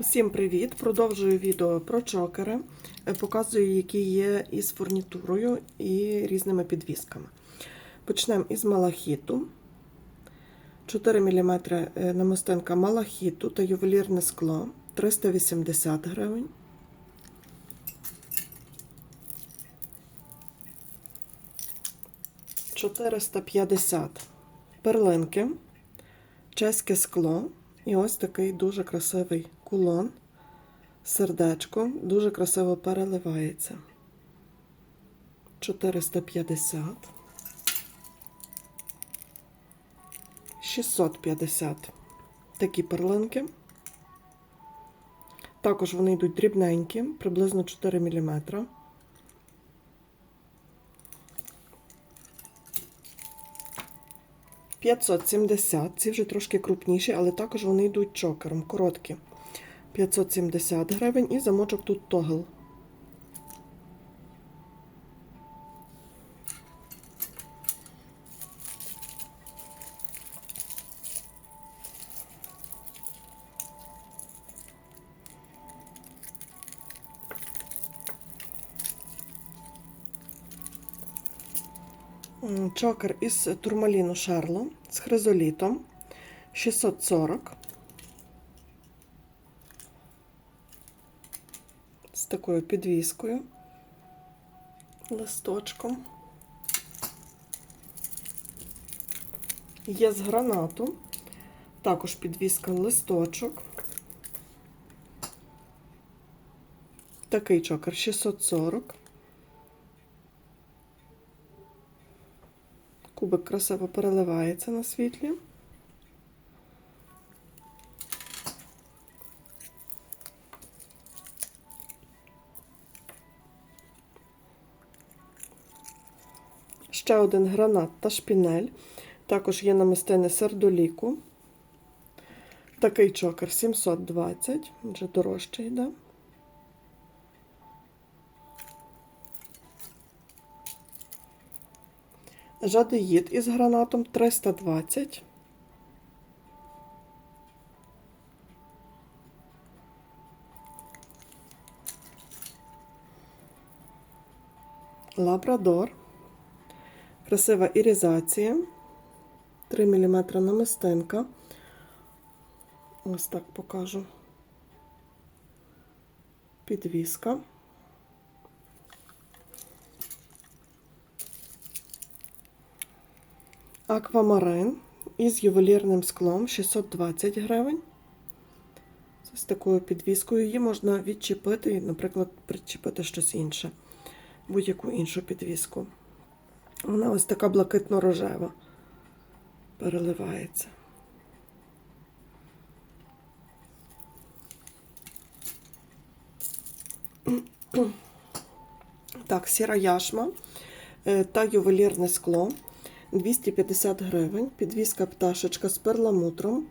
Усім привіт! Продовжую відео про чокери. Е, Показую, які є із фурнітурою і різними підвісками. Почнемо із малахіту. 4 мм намистинка малахіту та ювелірне скло 380 гривень. «450 перлинки, чеське скло і ось такий дуже красивий кулон, сердечко, дуже красиво переливається. 450. 650 такі перлинки. Також вони йдуть дрібненькі, приблизно 4 мм. П'ятсот сімдесят, ці вже трошки крупніші, але також вони йдуть чокером, короткі. 570 гривень і замочок тут тогл. Чокер із турмаліну Шарло з хризолітом 640. Такою підвіскою, листочком. Є з гранату, також підвіска листочок. Такий чокер 640. Кубик красиво переливається на світлі. Ще один гранат та шпінель. Також є намистини сердоліку. Такий чокер 720, вже дорожче йде. Жадеїд із гранатом 320. Лабрадор. Красива ірізація. 3 мм намистинка. Ось так покажу. Підвіска. Аквамарин із ювелірним склом 620 гривень. З такою підвіскою. Її можна відчепити наприклад, причепити щось інше, будь-яку іншу підвіску. Вона ось така блакитно-рожева переливається. Так, сіра яшма е, та ювелірне скло 250 гривень, підвіска пташечка з перламутром.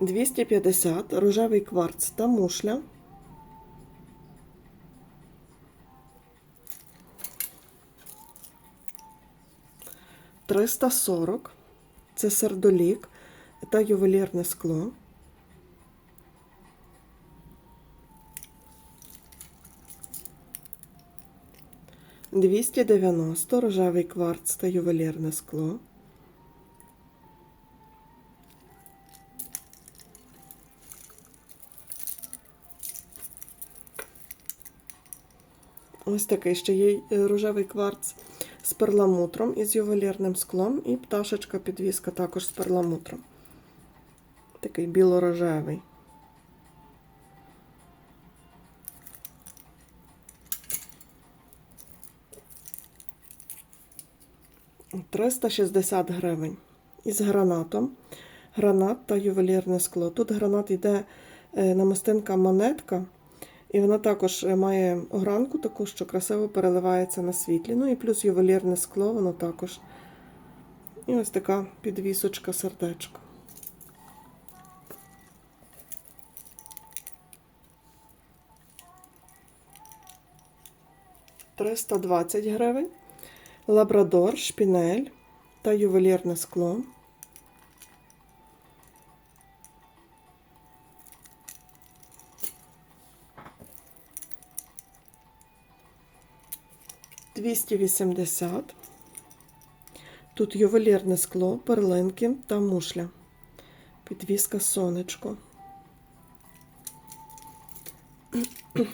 Двісті п'ятдесят рожевий кварц та мушля. Триста сорок. Це сердолік та ювелірне скло. Двісті дев'яносто рожевий кварц та ювелірне скло. Ось такий ще є е, рожевий кварц з перламутром і з ювелірним склом, і пташечка підвіска також з перламутром. Такий біло-рожевий. Триста шістдесят гривень із гранатом. Гранат та ювелірне скло. Тут гранат йде е, намистинка монетка. І вона також е, має гранку таку, що красиво переливається на світлі. Ну і плюс ювелірне скло, воно також. І ось така підвісочка сердечко. «320 гривень, лабрадор, шпінель та ювелірне скло. Двісті вісімдесят. Тут ювелірне скло, перлинки та мушля. Підвіска сонечко.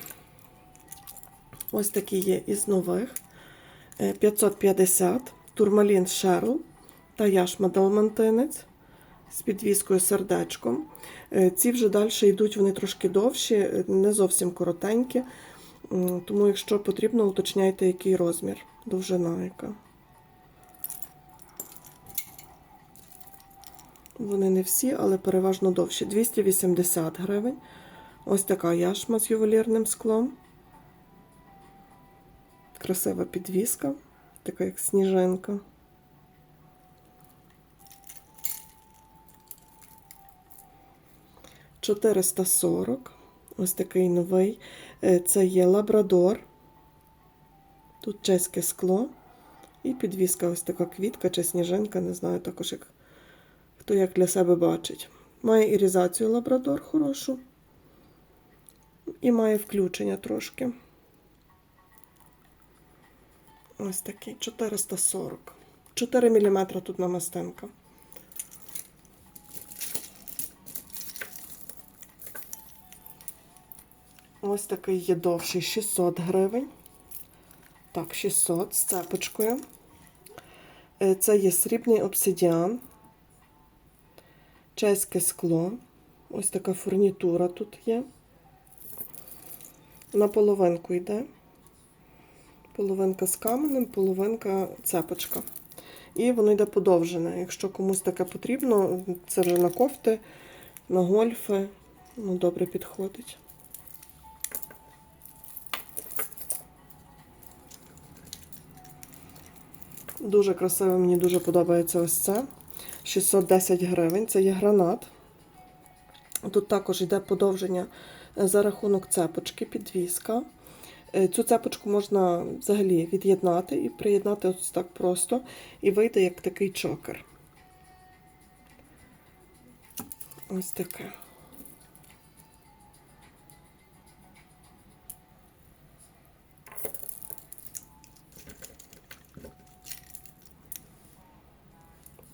Ось такі є із нових. Е, 550, турмалін Шерл та яшма далмантинець з підвіскою сердечком. Е, Ці вже далі йдуть, вони трошки довші, е, не зовсім коротенькі. М, Тому, якщо потрібно, уточняйте, який розмір, довжина яка. Вони не всі, але переважно довші. 280 гривень. Ось така яшма з ювелірним склом. Красива підвіска, така як сніжинка. Чотириста сорок. Ось такий новий. Е, Це є лабрадор. Тут чеське скло. І підвіска ось така квітка чи сніжинка, не знаю також, як хто як для себе бачить. Має ірізацію лабрадор хорошу. І має включення трошки. Ось такий 440. 4 мм тут намистинка. Ось такий є довший 600 гривень. Так, 600 з цепочкою. Е, Це є срібний обсидіан, чеське скло. Ось така фурнітура тут є. На половинку йде. Половинка з каменем, половинка цепочка. І воно йде подовжене. Якщо комусь таке потрібно, це вже на кофти, на гольфи. Ну, добре підходить. Дуже красиво, мені дуже подобається ось це. 610 гривень. Це є гранат. Тут також йде подовження е, за рахунок цепочки, підвіска. Е, Цю цепочку можна взагалі від'єднати і приєднати ось так просто, і вийде як такий чокер. Ось таке.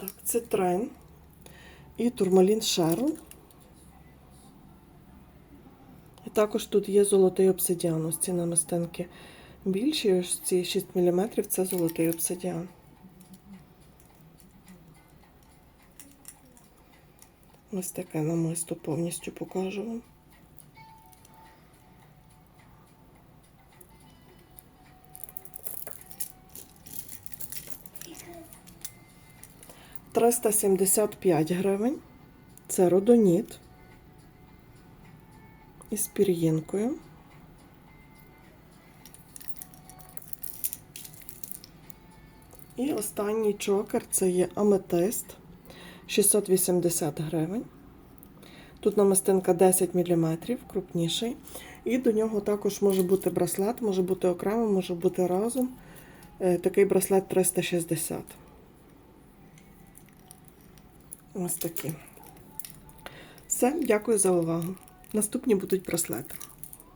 Так, це трен і турмалін Шерл. І також тут є золотий обсидіан. Ось ці намистинки більші, ось ці 6 мм це золотий обсидіан. Ось таке намисто повністю покажу вам. Триста сімдесят п'ять гривень. Це родоніт із пір'їнкою. І останній чокер це є аметист 680 гривень. Тут намистинка 10 мм, крупніший. І до нього також може бути браслет, може бути окремо, може бути разом. Е, Такий браслет 360. Ось такі. Все, дякую за увагу. Наступні будуть браслети.